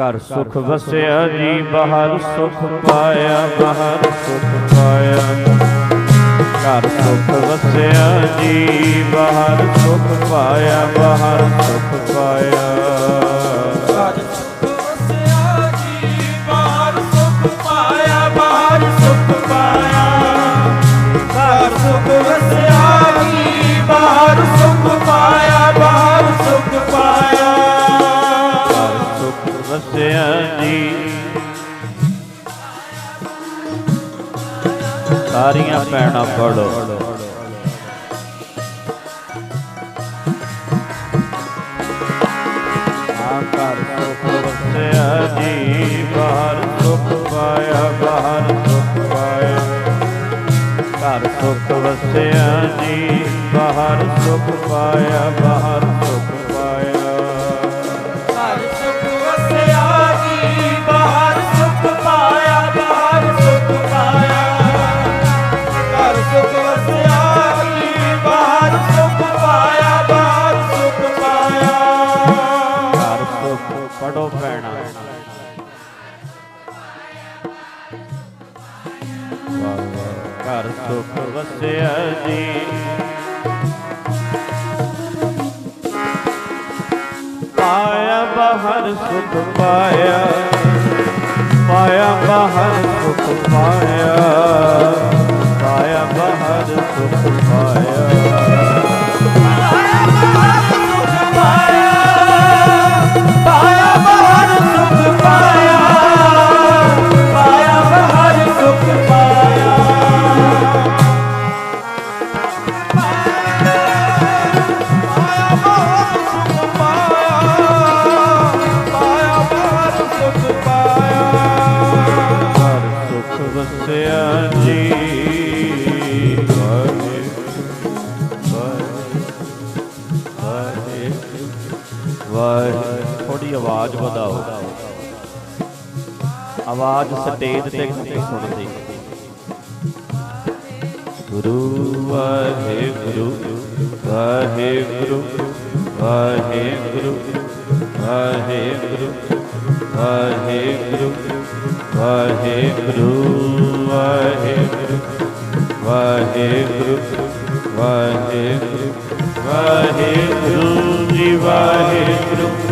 ਘਰ ਸੁਖ ਵਸਿਆ ਜੀ, ਬਾਹਰ ਸੁਖ ਪਾਇਆ, ਬਾਹਰ ਸੁਖ ਪਾਇਆ। ਘਰ ਸੁਖ ਵਸਿਆ ਜੀ, ਬਾਹਰ ਸੁਖ ਪਾਇਆ, ਬਾਹਰ ਸੁਖ ਪਾਇਆ। ਸਾਰੀਆਂ ਪੈਣਾ ਪੜੋ ਆ ਸੁਖ ਵਸਿਆ ਜੀ ਬਾਹਰ ਸੁਖ ਪਾਇਆ ਬਾਹਰ ਸੁਖ ਪਾਇਆ ਘਰ ਸੁਖ ਵਸਿਆ ਜੀ, ਬਾਹਰ ਸੁਖ ਪਾਇਆ, ਬਾਹਰ ਸੁਖ ਸੁਖ ਵਸਿਆ ਜੀ ਪਾਇਆ ਬਾਹਰ ਸੁਖ ਪਾਇਆ ਪਾਇਆ ਬਾਹਰ ਸੁਖ ਪਾਇਆ ਪਾਇਆ ਬਾਹਰ ਸੁਖ ਪਾਇਆ ਥੋੜੀ ਆਵਾਜ਼ ਵਧਾਓ। ਆਵਾਜ਼ ਸਟੇਜ ਤੇ ਸੁਣਦੀ। ਗੁਰੂ ਵਾਹੇ ਗੁਰੂ ਵਾਹੇ ਗੁਰੂ ਵਾਹੇ ਗੁਰੂ ਵਾਹੇ ਗੁਰੂ ਵਾਹੇ ਗੁਰੂ ਵਾਹੇ ਗੁਰੂ ਵਾਹੇ ਗੁਰੂ ਵਾਹਿਗੁਰੂ ਵਾਹਿਗੁਰੂ ਵਾਹਿਗੁਰੂ ਜੀ ਵਾਹਿਗੁਰੂ।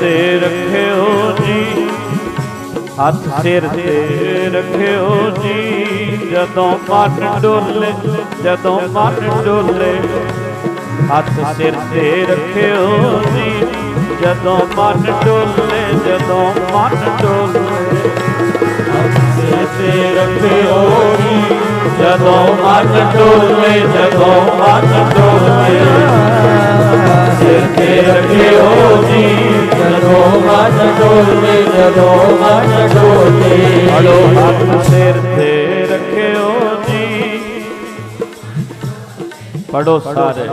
ਤੇ ਰੱਖਿਓ ਜੀ। ਹੱਥ ਸਿਰ ਤੇ ਰੱਖਿਓ ਜੀ। ਜਦੋਂ ਮਨ ਡੋਲੇ, ਜਦੋਂ ਮਨ ਡੋਲੇ, ਹੱਥ ਸਿਰ ਤੇ ਰੱਖਿਓ ਜੀ। ਜਦੋਂ ਮਨ ਡੋਲੇ, ਜਦੋਂ ਮਨ ਡੋਲੇ, ਹੱਥ ਸਿਰ ਤੇ ਰੱਖਿਓ ਜੀ। ਜਦੋਂ ਮਨ ਡੋਲੇ, ਜਦੋਂ ਮਨ ਡੋਲੇ ਸਿਰ ਤੇ ਰੱਖਿਓ ਜੀ। ਜਦੋਂ ਮਨ ਡੋਲੇ, ਜਦੋਂ ਮਨ ਡੋਲੇ। ਹਲੋ, ਹੱਥ ਸਿਰ ਤੇ ਰੱਖਿਓ ਜੀ। ਪੜੋ ਸਾਰੇ।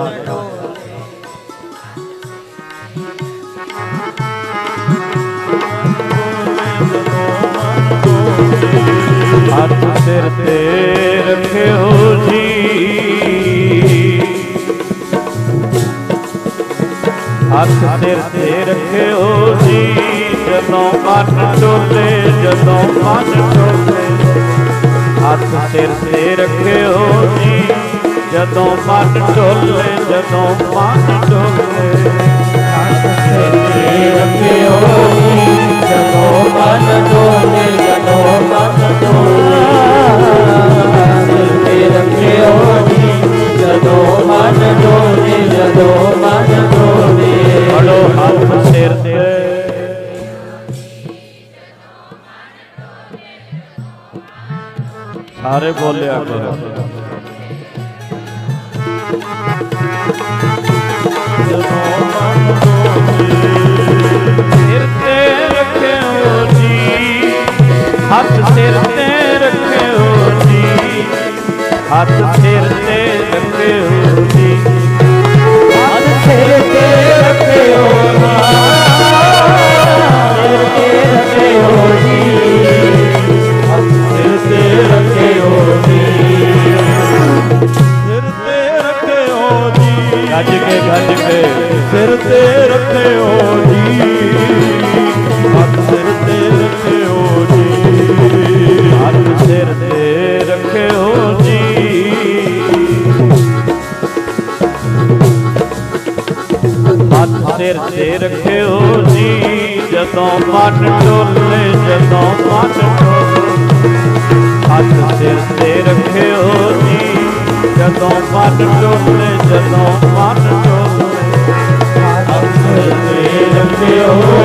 ਹੱਥ ਸਿਰ ਤੇ ਹੱਥ ਸਿਰ ਤੇ ਰੱਖਿਓ ਜੀ ਜਦੋਂ ਮਨ ਡੋਲੇ ਜਦੋਂ ਮਨ ਡੋਲੇ ਹੱਥ ਸਿਰ ਤੇ ਰੱਖਿਓ ਜੀ ਜਦੋਂ ਮਨ ਡੋਲੇ ਜਦੋਂ ਮਨ ਡੋਲੇ ਹੱਥ ਸਿਰ ਤੇ ਰੱਖਿਓ ਜੀ ਜਦੋਂ ਮਨ ਡੋਲੇ ਹੱਥ ਸਾਰੇ ਬੋਲਿਆ ਕਰੋ। ਜਦੋਂ ਮਨ ਦੋਵੇ ਸਿਰ ਤੇ ਰੱਖਿਓ ਜੀ। ਹੱਥ ਸਿਰ ਤੇ ਰੱਖਿਓ ਜੀ। ਹੱਥ ਸਿਰ ਤੇ ਰੱਖਿਓ ਜੀ। ਰੱਖਿਓ ਜੀ ਹੱਥ ਸਿਰ ਤੇ ਰੱਖਿਓ ਜੀ ਹੱਥ ਸਿਰ ਤੇ ਰੱਖਿਓ ਜੀ ਹੱਥ ਸਿਰ ਤੇ ਰੱਖਿਓ ਜੀ ਜਦੋਂ ਮਨ ਡੋਲੇ ਜਦੋਂ ਮਨ ਡੋਲੇ ਹੱਥ ਸਿਰ ਤੇ ਰੱਖਿਓ ਜੀ ਜਦੋਂ ਮਨ ਡੋਲੇ ਜਦੋਂ ਮਨ ਹੱਥ ਸਿਰ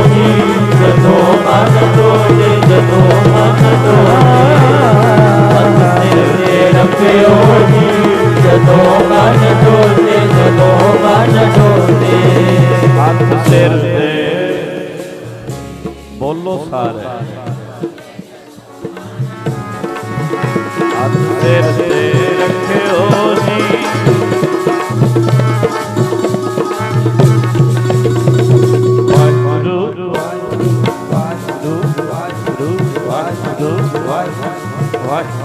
ਜੀ ਜਦੋਂ ਮਨ ਡੋਲੇ ਜਦੋਂ ਮਨ ਡੋਲੇ ਹੱਥ ਸਿਰ ਜੀ ਜਦੋਂ ਮਨ ਡੋਲੇ ਜਦੋਂ ਮਨ ਡੋਲੇ ਹੱਥ ਸਿਰ ਤੇ ਬੋਲੋ ਸਾਰੇ। ਹੱਥ ਸਿਰ ਤੇ ਰੱਖਿਓ ਜੀ।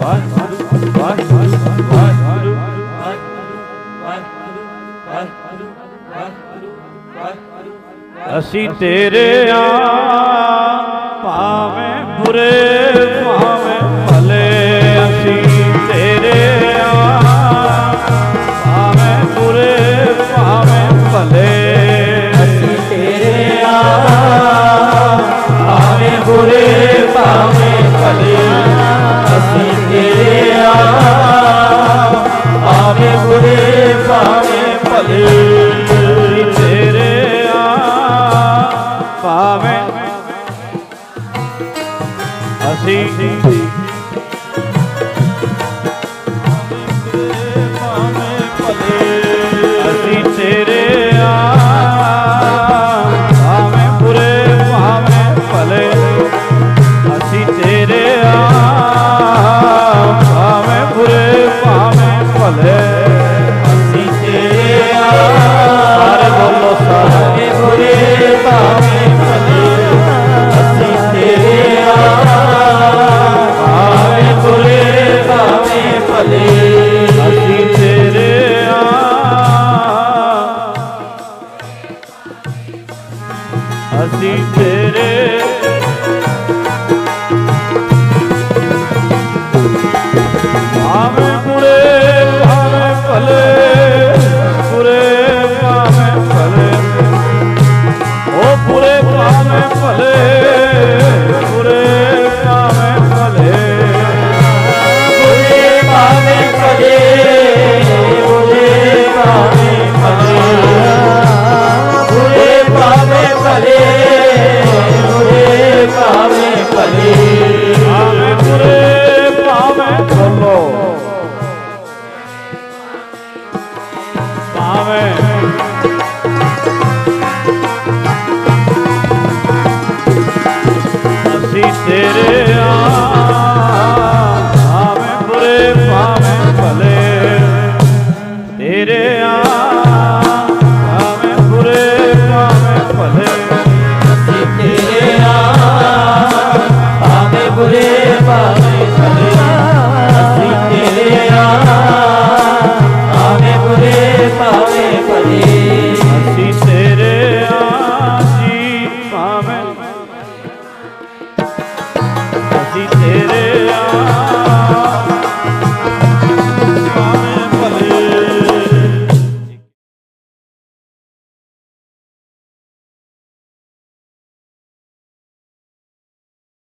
Bye. ਅਸੀਂ ਤੇਰੇ ਆ assim. assim. ਤੇਰੇ ਆ।